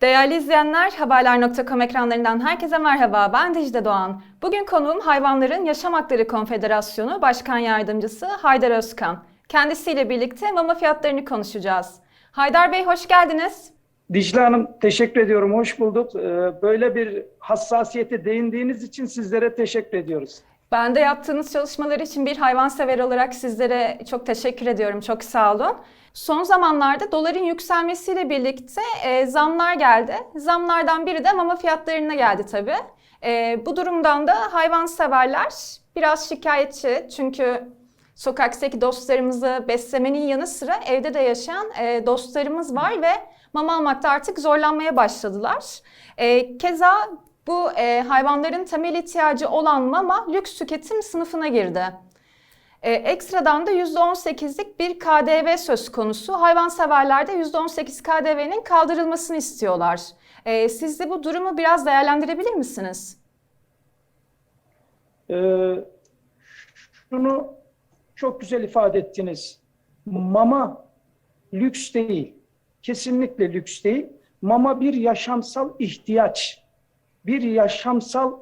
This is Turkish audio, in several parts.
Değerli izleyenler, Haberler.com ekranlarından herkese merhaba. Ben Dicle Doğan. Bugün konuğum Hayvanların Yaşam Hakları Konfederasyonu Başkan Yardımcısı Haydar Özkan. Kendisiyle birlikte mama fiyatlarını konuşacağız. Haydar Bey hoş geldiniz. Dicle Hanım teşekkür ediyorum. Hoş bulduk. Ee, Böyle bir hassasiyete değindiğiniz için sizlere teşekkür ediyoruz. Ben de yaptığınız çalışmalar için bir hayvansever olarak sizlere çok teşekkür ediyorum. Çok sağ olun. Son zamanlarda doların yükselmesiyle birlikte e, zamlar geldi. Zamlardan biri de mama fiyatlarına geldi tabii. E, bu durumdan da hayvanseverler biraz şikayetçi. Çünkü sokaktaki dostlarımızı beslemenin yanı sıra evde de yaşayan e, dostlarımız var ve mama almakta artık zorlanmaya başladılar. E, keza bu e, hayvanların temel ihtiyacı olan mama lüks tüketim sınıfına girdi. E, ekstradan da %18'lik bir KDV söz konusu. Hayvanseverler de %18 KDV'nin kaldırılmasını istiyorlar. E, siz de bu durumu biraz değerlendirebilir misiniz? Ee, Şunu çok güzel ifade ettiniz. Mama lüks değil. Kesinlikle lüks değil. Mama bir yaşamsal ihtiyaç. Bir yaşamsal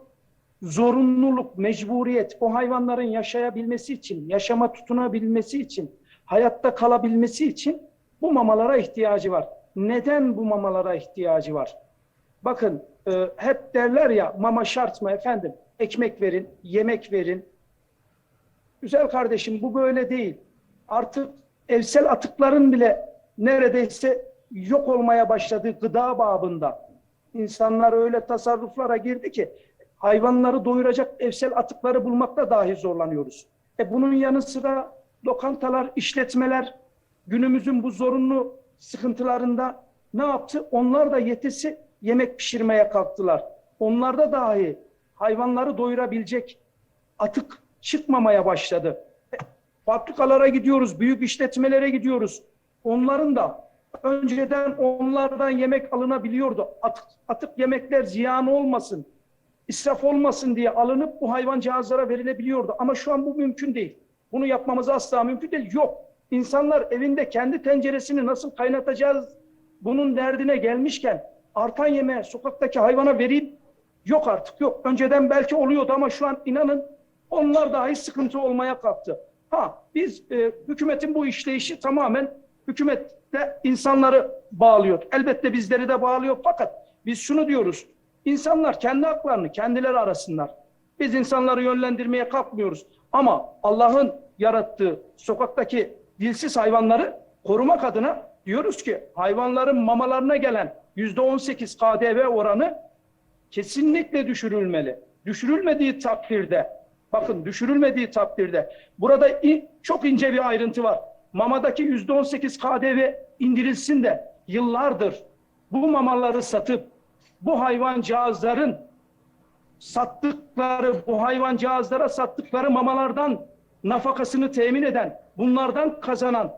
zorunluluk, mecburiyet. Bu hayvanların yaşayabilmesi için, yaşama tutunabilmesi için, hayatta kalabilmesi için bu mamalara ihtiyacı var. Neden bu mamalara ihtiyacı var? Bakın e, hep derler ya mama şart mı efendim? Ekmek verin, yemek verin. Güzel kardeşim bu böyle değil. Artık evsel atıkların bile neredeyse yok olmaya başladığı gıda babında. İnsanlar öyle tasarruflara girdi ki hayvanları doyuracak evsel atıkları bulmakta dahi zorlanıyoruz. E bunun yanı sıra lokantalar, işletmeler günümüzün bu zorunlu sıkıntılarında ne yaptı? Onlar da yetisi yemek pişirmeye kalktılar. Onlarda dahi hayvanları doyurabilecek atık çıkmamaya başladı. E, Fabrikalara gidiyoruz, büyük işletmelere gidiyoruz. Onların da önceden onlardan yemek alınabiliyordu. Atık, atık yemekler ziyan olmasın, israf olmasın diye alınıp bu hayvancağızlara verilebiliyordu. Ama şu an bu mümkün değil. Bunu yapmamız asla mümkün değil. Yok. İnsanlar evinde kendi tenceresini nasıl kaynatacağız bunun derdine gelmişken artan yemeği sokaktaki hayvana vereyim yok artık yok. Önceden belki oluyordu ama şu an inanın onlar dahi sıkıntı olmaya kalktı. Ha biz e, hükümetin bu işleyişi tamamen hükümette insanları bağlıyor. Elbette bizleri de bağlıyor fakat biz şunu diyoruz. İnsanlar kendi haklarını kendileri arasınlar. Biz insanları yönlendirmeye kalkmıyoruz. Ama Allah'ın yarattığı sokaktaki dilsiz hayvanları korumak adına diyoruz ki hayvanların mamalarına gelen yüzde on sekiz KDV oranı kesinlikle düşürülmeli. Düşürülmediği takdirde, bakın düşürülmediği takdirde burada çok ince bir ayrıntı var. Mamadaki yüzde on sekiz KDV indirilsin de yıllardır bu mamaları satıp bu hayvancağızların sattıkları, bu hayvancağızlara sattıkları mamalardan nafakasını temin eden, bunlardan kazanan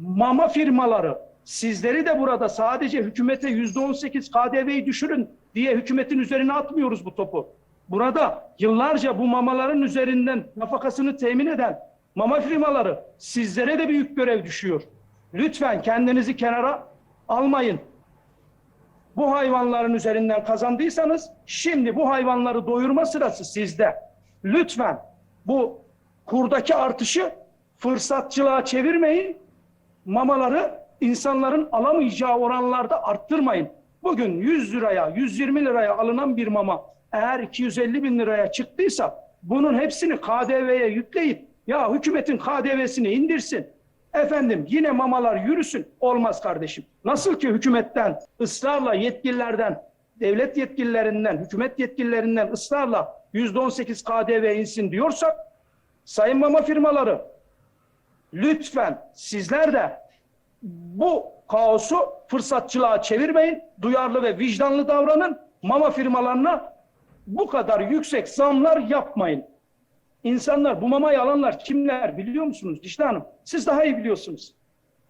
mama firmaları, sizleri de burada sadece hükümete yüzde on sekiz KDV'yi düşürün diye hükümetin üzerine atmıyoruz bu topu. Burada yıllarca bu mamaların üzerinden nafakasını temin eden mama firmaları sizlere de büyük görev düşüyor. Lütfen kendinizi kenara almayın bu hayvanların üzerinden kazandıysanız şimdi bu hayvanları doyurma sırası sizde. Lütfen bu kurdaki artışı fırsatçılığa çevirmeyin. Mamaları insanların alamayacağı oranlarda arttırmayın. Bugün 100 liraya, 120 liraya alınan bir mama eğer 250 bin liraya çıktıysa bunun hepsini KDV'ye yükleyip ya hükümetin KDV'sini indirsin. Efendim yine mamalar yürüsün. Olmaz kardeşim. Nasıl ki hükümetten ısrarla yetkililerden, devlet yetkililerinden, hükümet yetkililerinden ısrarla yüzde on sekiz KDV insin diyorsak sayın mama firmaları lütfen sizler de bu kaosu fırsatçılığa çevirmeyin. Duyarlı ve vicdanlı davranın. Mama firmalarına bu kadar yüksek zamlar yapmayın. İnsanlar bu mamayı alanlar kimler biliyor musunuz Dicle Hanım? Siz daha iyi biliyorsunuz.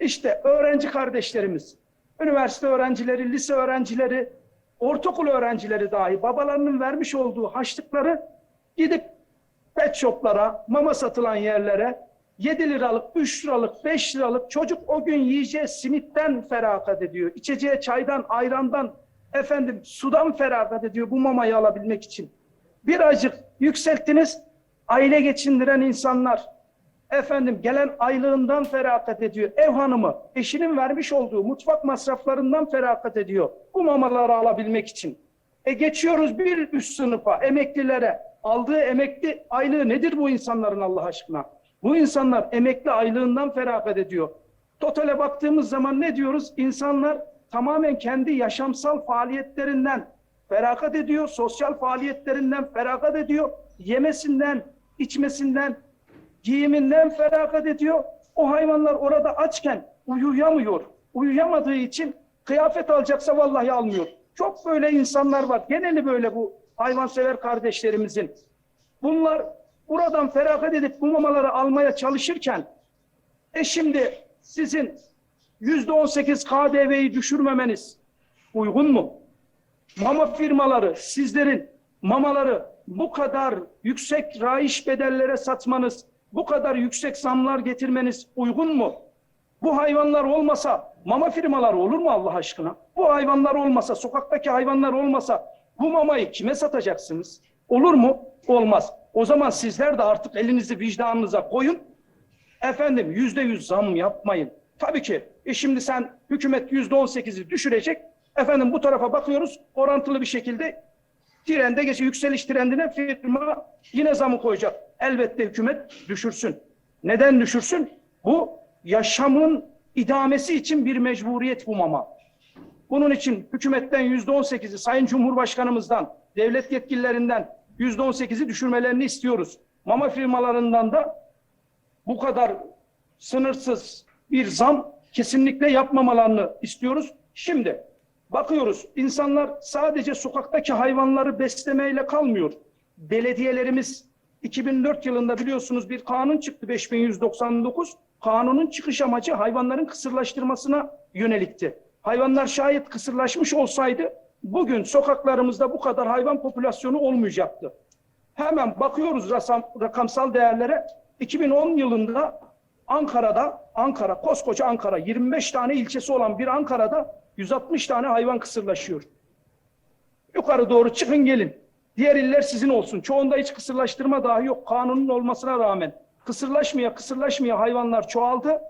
İşte öğrenci kardeşlerimiz, üniversite öğrencileri, lise öğrencileri, ortaokul öğrencileri dahi babalarının vermiş olduğu haçlıkları gidip pet shoplara, mama satılan yerlere 7 liralık, 3 liralık, 5 liralık çocuk o gün yiyeceği simitten feragat ediyor. İçeceği çaydan, ayrandan efendim sudan feragat ediyor bu mamayı alabilmek için. Birazcık yükselttiniz, aile geçindiren insanlar, efendim gelen aylığından feragat ediyor. Ev hanımı eşinin vermiş olduğu mutfak masraflarından feragat ediyor. Bu mamaları alabilmek için. E geçiyoruz bir üst sınıfa, emeklilere. Aldığı emekli aylığı nedir bu insanların Allah aşkına? Bu insanlar emekli aylığından feragat ediyor. Totale baktığımız zaman ne diyoruz? İnsanlar tamamen kendi yaşamsal faaliyetlerinden feragat ediyor, sosyal faaliyetlerinden feragat ediyor, yemesinden, içmesinden, giyiminden feragat ediyor. O hayvanlar orada açken uyuyamıyor. Uyuyamadığı için kıyafet alacaksa vallahi almıyor. Çok böyle insanlar var. Geneli böyle bu hayvansever kardeşlerimizin. Bunlar buradan feragat edip bu mamaları almaya çalışırken e şimdi sizin yüzde on sekiz KDV'yi düşürmemeniz uygun mu? Mama firmaları sizlerin mamaları bu kadar yüksek raiş bedellere satmanız, bu kadar yüksek zamlar getirmeniz uygun mu? Bu hayvanlar olmasa mama firmaları olur mu Allah aşkına? Bu hayvanlar olmasa, sokaktaki hayvanlar olmasa bu mamayı kime satacaksınız? Olur mu? Olmaz. O zaman sizler de artık elinizi vicdanınıza koyun. Efendim yüzde yüz zam yapmayın. Tabii ki. E şimdi sen hükümet yüzde on sekizi düşürecek. Efendim bu tarafa bakıyoruz orantılı bir şekilde trende geçe yükseliş trendine firma yine zamı koyacak. Elbette hükümet düşürsün. Neden düşürsün? Bu yaşamın idamesi için bir mecburiyet bu mama. Bunun için hükümetten yüzde on sekizi, Sayın Cumhurbaşkanımızdan, devlet yetkililerinden yüzde on sekizi düşürmelerini istiyoruz. Mama firmalarından da bu kadar sınırsız bir zam kesinlikle yapmamalarını istiyoruz. Şimdi bakıyoruz insanlar sadece sokaktaki hayvanları beslemeyle kalmıyor. Belediyelerimiz 2004 yılında biliyorsunuz bir kanun çıktı 5199. Kanunun çıkış amacı hayvanların kısırlaştırmasına yönelikti. Hayvanlar şayet kısırlaşmış olsaydı bugün sokaklarımızda bu kadar hayvan popülasyonu olmayacaktı. Hemen bakıyoruz rasam, rakamsal değerlere. 2010 yılında Ankara'da, Ankara, koskoca Ankara, 25 tane ilçesi olan bir Ankara'da 160 tane hayvan kısırlaşıyor. Yukarı doğru çıkın gelin. Diğer iller sizin olsun. Çoğunda hiç kısırlaştırma dahi yok. Kanunun olmasına rağmen. Kısırlaşmaya kısırlaşmaya hayvanlar çoğaldı.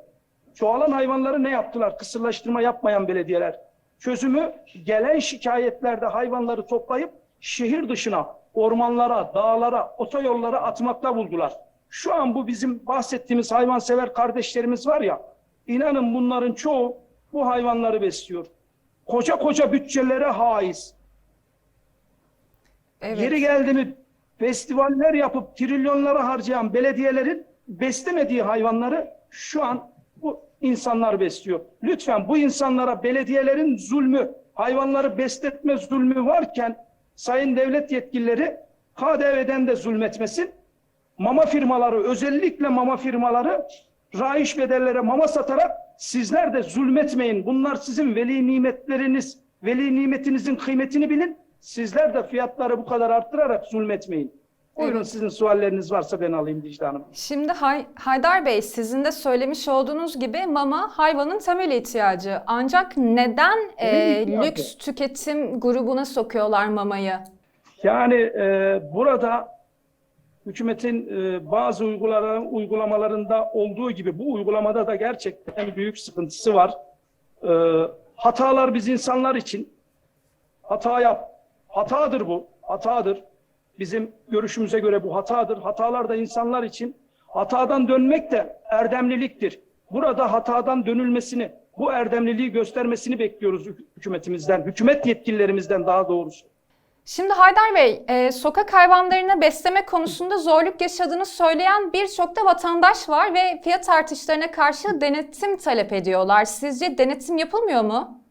Çoğalan hayvanları ne yaptılar? Kısırlaştırma yapmayan belediyeler. Çözümü gelen şikayetlerde hayvanları toplayıp şehir dışına, ormanlara, dağlara, otoyollara atmakta buldular. Şu an bu bizim bahsettiğimiz hayvansever kardeşlerimiz var ya, inanın bunların çoğu bu hayvanları besliyor. Koca koca bütçelere haiz. Evet. Yeri geldi mi festivaller yapıp trilyonlara harcayan belediyelerin beslemediği hayvanları şu an bu insanlar besliyor. Lütfen bu insanlara belediyelerin zulmü, hayvanları besletme zulmü varken sayın devlet yetkilileri KDV'den de zulmetmesin. Mama firmaları özellikle mama firmaları raiş bedellere mama satarak sizler de zulmetmeyin. Bunlar sizin veli nimetleriniz, veli nimetinizin kıymetini bilin. Sizler de fiyatları bu kadar arttırarak zulmetmeyin. Buyurun Evet. sizin sualleriniz varsa ben alayım Dicle Hanım. Şimdi Hay- Haydar Bey sizin de söylemiş olduğunuz gibi mama hayvanın temel ihtiyacı. Ancak neden e, lüks tüketim grubuna sokuyorlar mamayı? Yani e, burada hükümetin e, bazı uygulamaların, uygulamalarında olduğu gibi bu uygulamada da gerçekten büyük sıkıntısı var. E, hatalar biz insanlar için hata yap. Hatadır bu. Hatadır. Bizim görüşümüze göre bu hatadır. Hatalar da insanlar için. Hatadan dönmek de erdemliliktir. Burada hatadan dönülmesini, bu erdemliliği göstermesini bekliyoruz hük- hükümetimizden, hükümet yetkililerimizden daha doğrusu. Şimdi Haydar Bey, e, sokak hayvanlarını besleme konusunda zorluk yaşadığını söyleyen birçok da vatandaş var ve fiyat artışlarına karşı denetim talep ediyorlar. Sizce denetim yapılmıyor mu?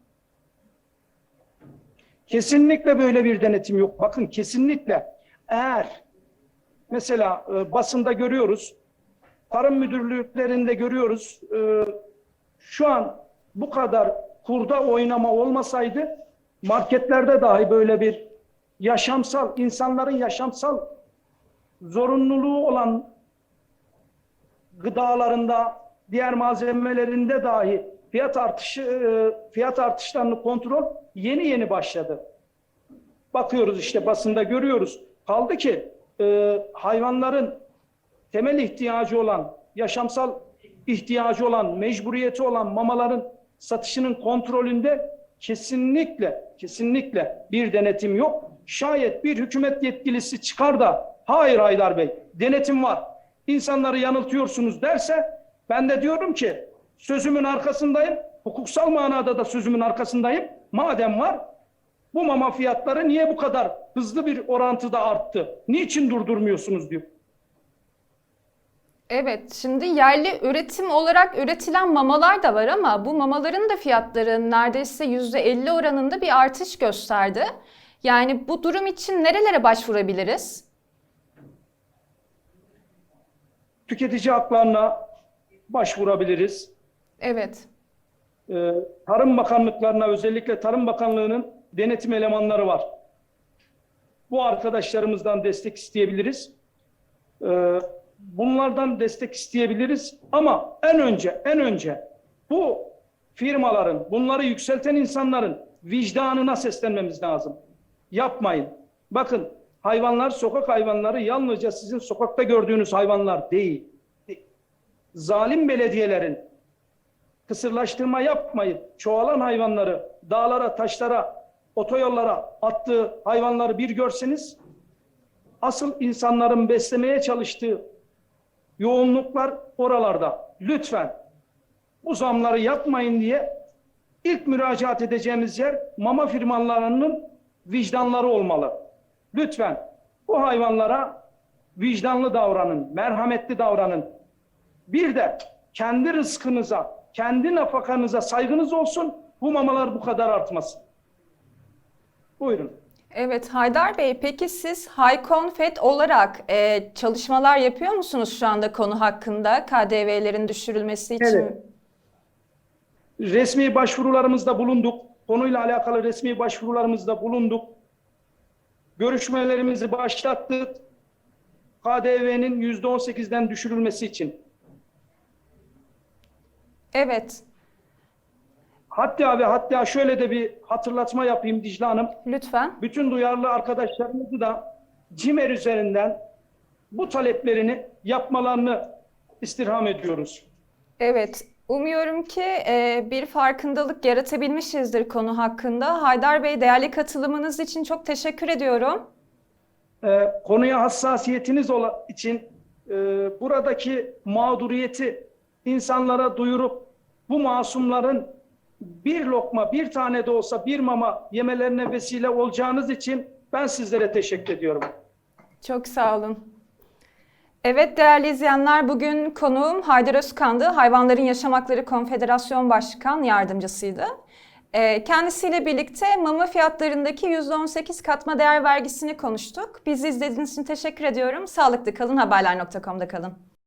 Kesinlikle böyle bir denetim yok. Bakın kesinlikle eğer mesela e, basında görüyoruz, tarım müdürlüklerinde görüyoruz, e, şu an bu kadar kurda oynama olmasaydı marketlerde dahi böyle bir yaşamsal, insanların yaşamsal zorunluluğu olan gıdalarında, diğer malzemelerinde dahi fiyat artışı e, fiyat artışlarını kontrol yeni yeni başladı. Bakıyoruz işte basında görüyoruz. Kaldı ki e, hayvanların temel ihtiyacı olan, yaşamsal ihtiyacı olan, mecburiyeti olan mamaların satışının kontrolünde kesinlikle kesinlikle bir denetim yok. Şayet bir hükümet yetkilisi çıkar da hayır Haydar Bey denetim var. İnsanları yanıltıyorsunuz derse ben de diyorum ki sözümün arkasındayım. Hukuksal manada da sözümün arkasındayım. Madem var bu mama fiyatları niye bu kadar hızlı bir orantıda arttı? Niçin durdurmuyorsunuz diyor. Evet, şimdi yerli üretim olarak üretilen mamalar da var ama bu mamaların da fiyatları neredeyse %50 oranında bir artış gösterdi. Yani bu durum için nerelere başvurabiliriz? Tüketici haklarına başvurabiliriz. Evet, Ee, Tarım Bakanlıklarına özellikle Tarım Bakanlığı'nın denetim elemanları var. Bu arkadaşlarımızdan destek isteyebiliriz. Ee, Bunlardan destek isteyebiliriz ama en önce en önce bu firmaların, bunları yükselten insanların vicdanına seslenmemiz lazım. Yapmayın. Bakın hayvanlar, sokak hayvanları yalnızca sizin sokakta gördüğünüz hayvanlar değil. Zalim belediyelerin kısırlaştırma yapmayıp çoğalan hayvanları dağlara, taşlara, otoyollara attığı hayvanları bir görseniz asıl insanların beslemeye çalıştığı yoğunluklar oralarda. Lütfen bu zamları yapmayın diye ilk müracaat edeceğimiz yer mama firmalarının vicdanları olmalı. Lütfen bu hayvanlara vicdanlı davranın, merhametli davranın. Bir de kendi rızkınıza, kendi nafakanıza saygınız olsun. Bu mamalar bu kadar artmasın. Buyurun. evet Haydar Bey, peki siz Haykonfet olarak e, çalışmalar yapıyor musunuz şu anda konu hakkında KDV'lerin düşürülmesi için? Evet. Resmi başvurularımızda bulunduk. Konuyla alakalı resmi başvurularımızda bulunduk. Görüşmelerimizi başlattık. KDV'nin %18'den düşürülmesi için. Evet, Hatta ve hatta şöyle de bir hatırlatma yapayım Dicle Hanım. lütfen. Bütün duyarlı arkadaşlarımızı da CİMER üzerinden bu taleplerini yapmalarını istirham ediyoruz. Evet, umuyorum ki e, bir farkındalık yaratabilmişizdir konu hakkında. Haydar Bey, değerli katılımınız için çok teşekkür ediyorum. Ee, konuya hassasiyetiniz ola, için e, buradaki mağduriyeti insanlara duyurup bu masumların bir lokma, bir tane de olsa bir mama yemelerine vesile olacağınız için ben sizlere teşekkür ediyorum. Çok sağ olun. Evet değerli izleyenler bugün konuğum Haydar Özkan'dı. Hayvanların Yaşam Hakları Konfederasyon Başkan Yardımcısıydı. Ee, Kendisiyle birlikte mama fiyatlarındaki %18 katma değer vergisini konuştuk. Bizi izlediğiniz için teşekkür ediyorum. Sağlıklı kalın, haberler.com'da kalın.